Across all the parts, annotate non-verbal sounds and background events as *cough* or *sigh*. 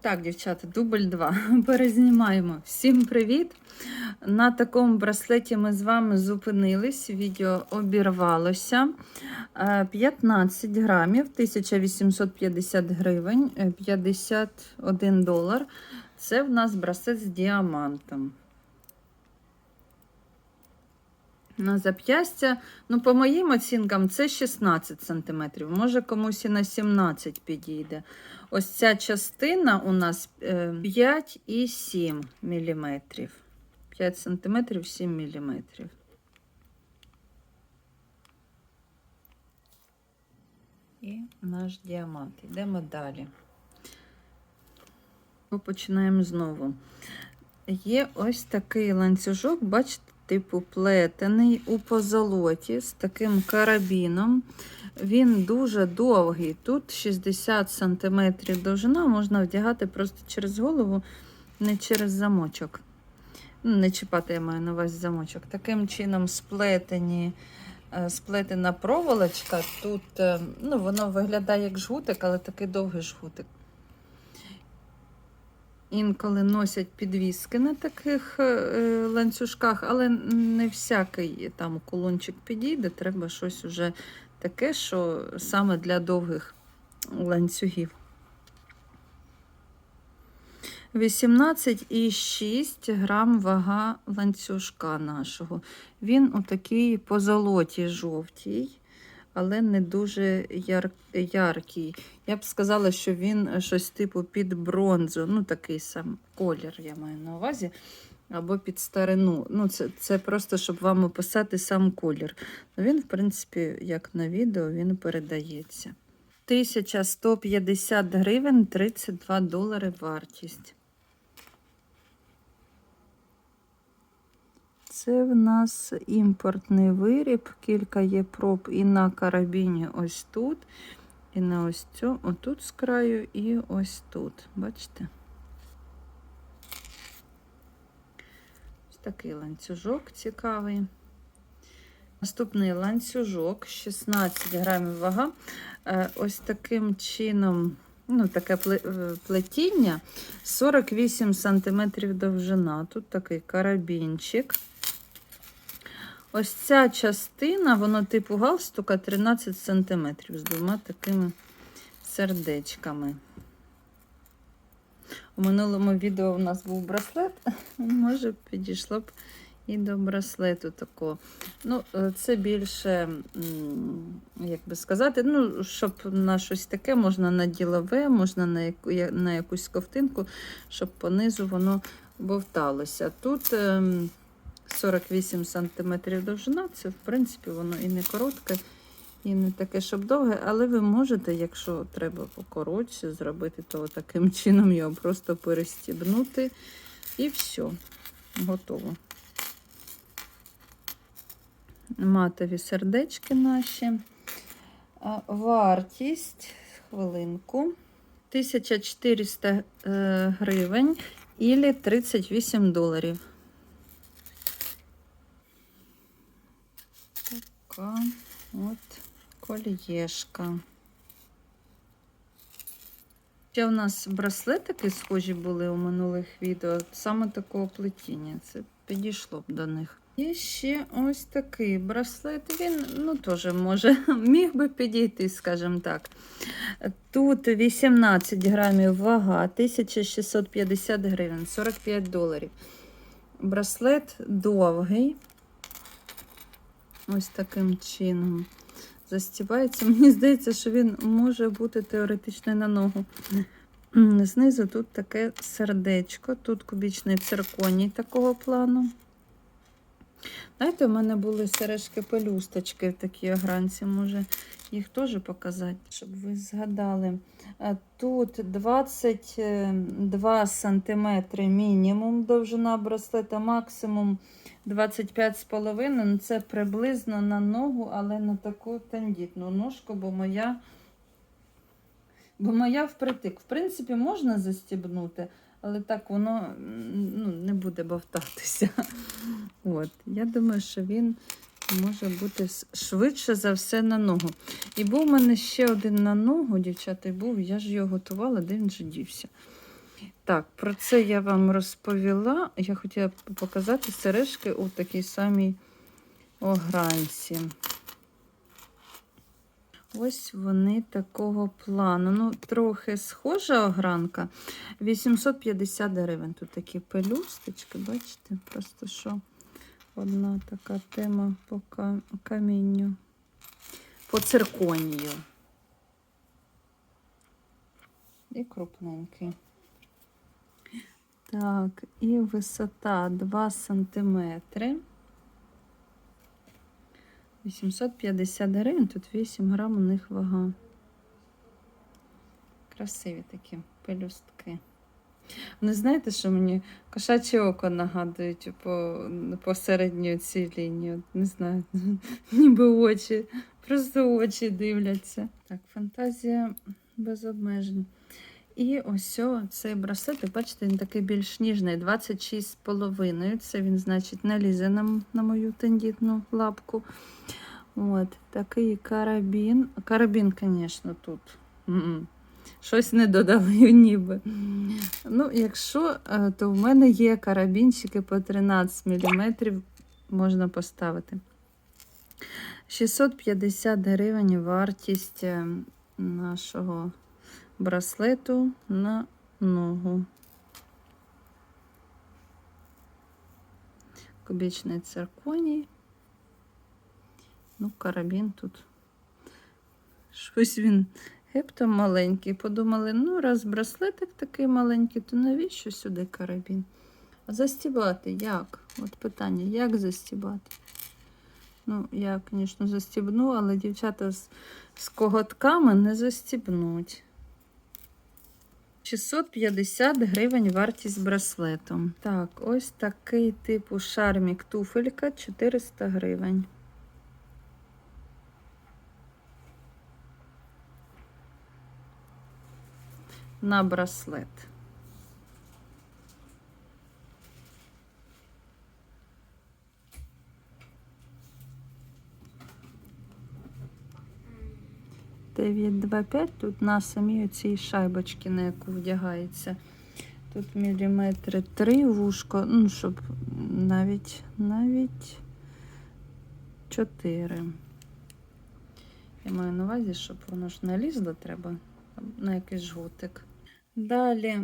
Так, дівчата, дубль 2. *laughs* Перезнімаємо. Всім привіт! На такому браслеті ми з вами зупинились. Відео обірвалося. Е, 15 грамів, 1850 гривень, е, 51 долар. Це в нас браслет з діамантом. На зап'ястя, ну, по моїм оцінкам, це 16 см. Може, комусь і на 17 підійде. Ось ця частина у нас е, 5,7 мм. 5 см 7 мм. І наш діамант. Йдемо далі. Починаємо знову. Є ось такий ланцюжок, бачите, типу плетений у позолоті з таким карабіном. Він дуже довгий. Тут 60 см довжина, можна вдягати просто через голову, не через замочок. Ну, Не чіпати, я маю на увазі замочок. Таким чином сплетені, е, сплетена проволочка. Тут е, ну, воно виглядає як жгутик, але такий довгий жгутик. Інколи носять підвіски на таких е, ланцюжках, але не всякий там кулончик підійде. Треба щось уже таке, що саме для довгих ланцюгів. 18,6 грам вага ланцюжка нашого. Він у такій позолоті жовтій, але не дуже яр... яркий. Я б сказала, що він щось типу під бронзу, ну такий сам колір, я маю на увазі, або під старину. Ну, Це це просто, щоб вам описати сам колір. Ну, Він, в принципі, як на відео, він передається. 1150 гривень 32 долари вартість. Це в нас імпортний виріб, кілька є проб і на карабіні ось тут, і на ось цьому, отут з краю, і ось тут. Бачите? Ось такий ланцюжок цікавий. Наступний ланцюжок, 16 грамів вага. Е, Ось таким чином, ну, таке плетіння, 48 сантиметрів довжина. Тут такий карабінчик. Ось ця частина, воно типу галстука 13 см з двома такими сердечками. У минулому відео у нас був браслет, *laughs* може, підійшло б і до браслету такого. Ну, Це більше, як би сказати, ну, щоб на щось таке, можна на ділове, можна на яку, на якусь ковтинку, щоб понизу воно бовталося. Тут. 48 см довжина, це, в принципі, воно і не коротке, і не таке, щоб довге, але ви можете, якщо треба покоротше зробити, то таким *laughs* чином його просто перестібнути. І все, готово. Матові сердечки наші. Вартість, хвилинку, 1400 е, гривень і 38 доларів. Така от колієшка. Ще у нас браслетики схожі були у минулих відео, саме такого плетіння. Це підійшло б до них. Є ще ось такий браслет, він ну, теж може, *laughs* міг би підійти, скажімо так. Тут 18 грамів вага, 1650 гривень, 45 доларів. Браслет довгий. Ось таким чином застібається. Мені здається, що він може бути теоретично на ногу. Знизу тут таке сердечко, тут кубічний цирконій такого плану. Знаєте, у мене були сережки-пелюсточки в такій огранці, може їх теж показати, щоб ви згадали. Тут 22 см мінімум довжина браслета, максимум 25,5 ну, Це приблизно на ногу, але на таку тендітну ножку, бо моя бо моя впритик. В принципі, можна застібнути, але так воно ну, не буде бовтатися. *laughs* От. Я думаю, що він може бути швидше за все на ногу. І був у мене ще один на ногу, дівчата, був, я ж його готувала, де він же дівся. Так, про це я вам розповіла. Я хотіла показати сережки у такій самій огранці. Ось вони такого плану. Ну, трохи схожа огранка. 850 гривень. Тут такі пелюсточки, бачите? Просто що одна така тема по камінню. По цирконію. І крупненький. Так, і висота 2 сантиметри. 850 гривень, тут 8 грам у них вага. Красиві такі пелюстки. Вони знаєте, що мені кошаче око нагадують по, по середньої цій лінії. Не знаю, *laughs* ніби очі, просто очі дивляться. Так, фантазія без обмежень. І ось цей браслет, бачите, він такий більш ніжний, 26,5. Це він, значить, не лізе на, мою тендітну лапку. От, такий карабін. Карабін, звісно, тут. М-м. Щось не додали *laughs* ніби. Ну, якщо, е, то в мене є карабінчики по 13 мм, можна поставити. 650 гривень вартість е, нашого браслету на ногу. Кубічний цирконій. Ну, карабін тут. Щось він гепто маленький. Подумали, ну, раз браслетик такий маленький, то навіщо сюди карабін? А застібати як? От питання, як застібати? Ну, я, звісно, застібну, але дівчата з, з коготками не застібнуть. 650 гривень вартість браслету. Так, ось такий типу шармік туфелька 400 гривень. На браслет. Дев'ять два п'ять тут на самій оцій шайбочці, на яку вдягається. Тут міліметри три вушко, ну, щоб навіть навіть чотири. Я маю на увазі, щоб воно ж не лізло, треба на якийсь жгутик. Далі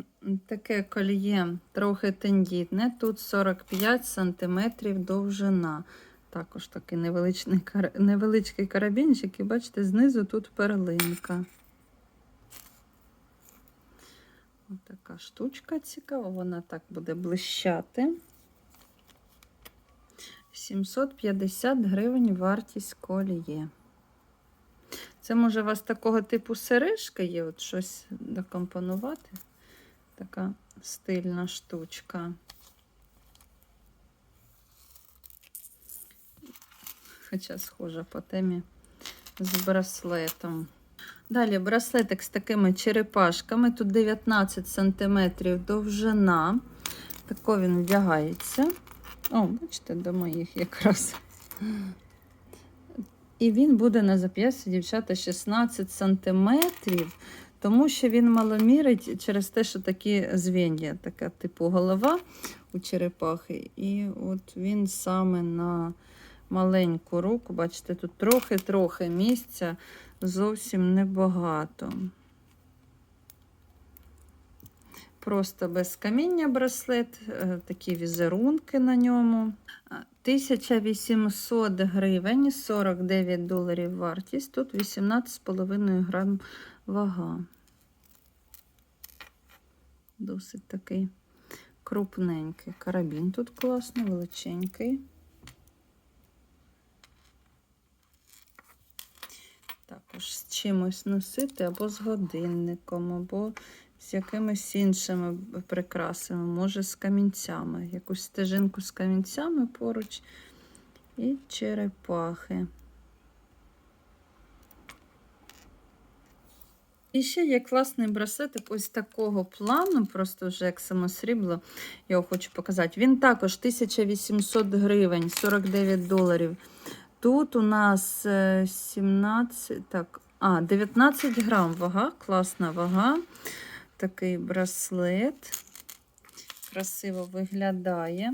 таке кольє трохи тендітне. Тут 45 см довжина. Також такий невеличкий, невеличкий карабінчик, і бачите, знизу тут перлинка. Ось така штучка цікава, вона так буде блищати. 750 гривень вартість коліє. Це може у вас такого типу сережка є, от щось докомпонувати. Така стильна штучка. Хоча схожа по темі з браслетом. Далі браслетик з такими черепашками. Тут 19 см довжина. Тако він вдягається. О, бачите, до моїх якраз. І він буде на зап'ясті, дівчата, 16 см, тому що він маломірить через те, що такі звенья, така типу голова у черепахи. І от він саме на маленьку руку, бачите, тут трохи-трохи місця, зовсім небагато. Просто без каміння браслет, е, такі візерунки на ньому. 1800 гривень, 49 доларів вартість. Тут 18,5 грам вага. Досить такий крупненький. Карабін тут класний, величенький. Також з чимось носити, або з годинником, або з якимись іншими прикрасами, може з камінцями. Якусь стежинку з камінцями поруч і черепахи. І ще є класний браслетик ось такого плану, просто вже як само срібло, я його хочу показати. Він також 1800 гривень, 49 доларів. Тут у нас е, 17, так, а, 19 грам вага, класна вага. Такий браслет. Красиво виглядає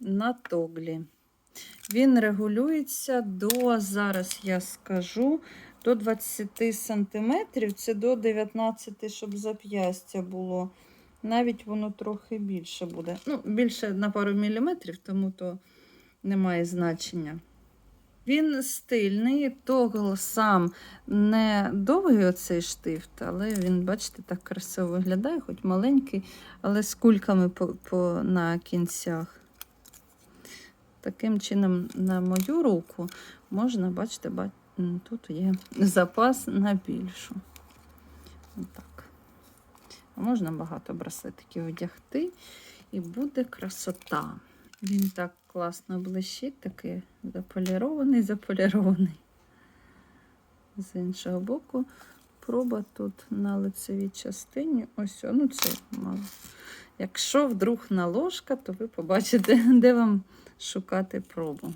на тоглі. Він регулюється до, зараз я скажу, до 20 см, це до 19, щоб зап'ястя було. Навіть воно трохи більше буде. Ну, більше на пару міліметрів, тому то немає значення. Він стильний, тогл сам не довгий оцей штифт, але він, бачите, так красиво виглядає, хоч маленький, але з кульками по, по, на кінцях. Таким чином, на мою руку можна, бачите, ба- м, тут є запас на більшу. Отак. Можна багато браслетиків одягти, і буде красота. Він так класно блищить, такий заполірований, заполірований. З іншого боку, проба тут на лицевій частині. Ось, ну це мало. Якщо вдруг на ложка, то ви побачите, *laughs* де вам шукати пробу.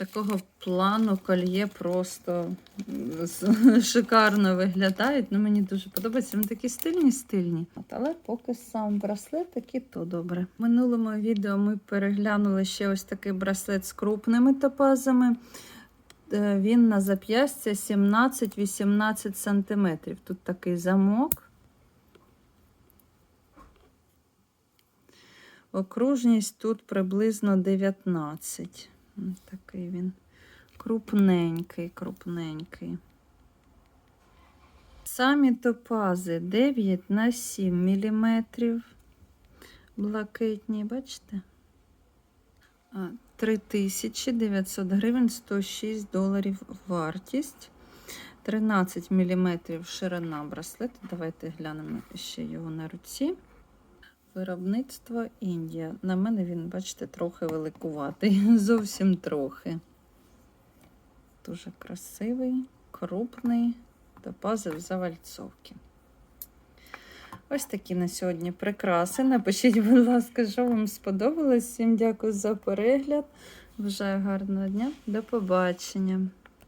Такого плану кольє просто *laughs* шикарно виглядають. Ну, мені дуже подобається. Вони такі стильні, стильні. Але поки сам браслет, такий то добре. В минулому відео ми переглянули ще ось такий браслет з крупними топазами. Е, Він на зап'ястя 17-18 см. Тут такий замок. Окружність тут приблизно 19. М, Такий він крупненький, крупненький. Самі топази 9 на 7 мм. Блакитні, бачите? А, 3900 гривень, 106 доларів вартість. 13 мм ширина браслету. Давайте глянемо ще його на руці. Виробництво Індія. На мене він, бачите, трохи великуватий. *laughs* Зовсім трохи. Дуже красивий, крупний топази в завальцовці. Ось такі на сьогодні прикраси. Напишіть, *laughs* будь ласка, що вам сподобалось. Всім дякую за перегляд. Бажаю гарного дня. До побачення.